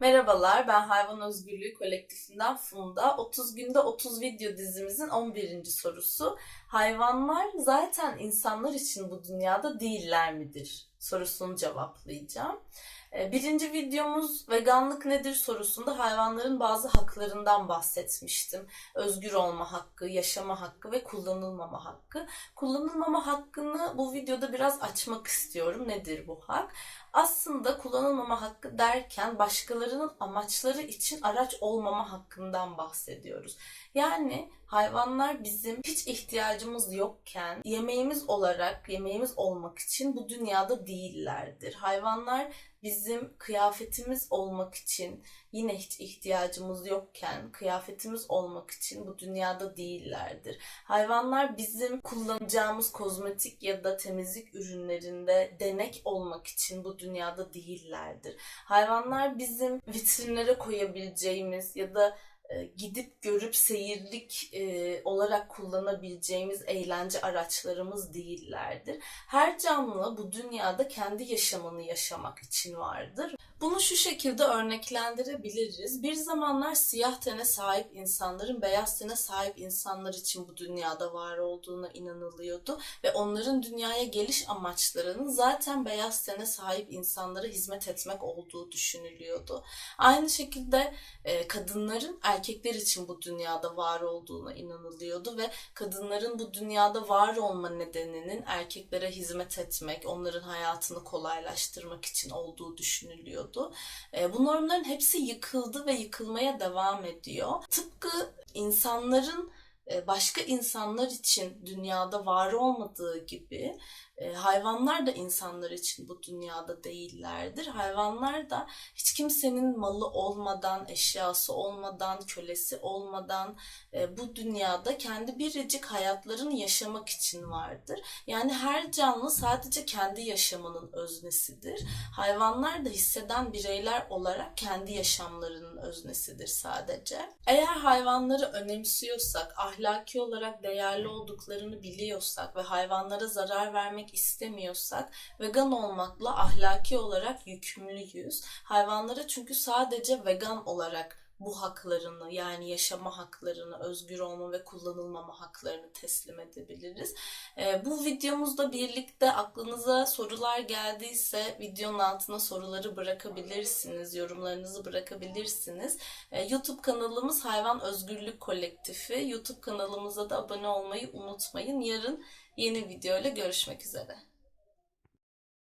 Merhabalar, ben Hayvan Özgürlüğü Kolektifinden Funda. 30 günde 30 video dizimizin 11. sorusu. Hayvanlar zaten insanlar için bu dünyada değiller midir? Sorusunu cevaplayacağım. Ee, Birinci videomuz veganlık nedir sorusunda hayvanların bazı haklarından bahsetmiştim. Özgür olma hakkı, yaşama hakkı ve kullanılmama hakkı. Kullanılmama hakkını bu videoda biraz açmak istiyorum. Nedir bu hak? Aslında kullanılmama hakkı derken başkalarının amaçları için araç olmama hakkından bahsediyoruz. Yani hayvanlar bizim hiç ihtiyacımız yokken yemeğimiz olarak, yemeğimiz olmak için bu dünyada değillerdir. Hayvanlar bizim kıyafetimiz olmak için yine hiç ihtiyacımız yokken kıyafetimiz olmak için bu dünyada değillerdir. Hayvanlar bizim kullanacağımız kozmetik ya da temizlik ürünlerinde denek olmak için bu dünyada değillerdir. Hayvanlar bizim vitrinlere koyabileceğimiz ya da gidip görüp seyirlik e, olarak kullanabileceğimiz eğlence araçlarımız değillerdir. Her canlı bu dünyada kendi yaşamını yaşamak için vardır. Bunu şu şekilde örneklendirebiliriz. Bir zamanlar siyah tene sahip insanların beyaz tene sahip insanlar için bu dünyada var olduğuna inanılıyordu ve onların dünyaya geliş amaçlarının zaten beyaz tene sahip insanlara hizmet etmek olduğu düşünülüyordu. Aynı şekilde e, kadınların erkekler için bu dünyada var olduğuna inanılıyordu ve kadınların bu dünyada var olma nedeninin erkeklere hizmet etmek, onların hayatını kolaylaştırmak için olduğu düşünülüyordu. E, bu normların hepsi yıkıldı ve yıkılmaya devam ediyor. Tıpkı insanların e, başka insanlar için dünyada var olmadığı gibi e, hayvanlar da insanlar için bu dünyada değillerdir. Hayvanlar da hiç kimsenin malı olmadan, eşyası olmadan, kölesi olmadan e, bu dünyada kendi biricik hayatlarını yaşamak için vardır. Yani her canlı sadece kendi yaşamının öznesidir. Hayvanlar da hisseden bireyler olarak kendi yaşamlarının öznesidir sadece. Eğer hayvanları önemsiyorsak, ahlaki olarak değerli olduklarını biliyorsak ve hayvanlara zarar vermek istemiyorsak vegan olmakla ahlaki olarak yükümlüyüz. Hayvanlara çünkü sadece vegan olarak bu haklarını yani yaşama haklarını, özgür olma ve kullanılmama haklarını teslim edebiliriz. Ee, bu videomuzda birlikte aklınıza sorular geldiyse videonun altına soruları bırakabilirsiniz, yorumlarınızı bırakabilirsiniz. Ee, YouTube kanalımız Hayvan Özgürlük Kolektifi. YouTube kanalımıza da abone olmayı unutmayın. Yarın yeni video ile görüşmek üzere.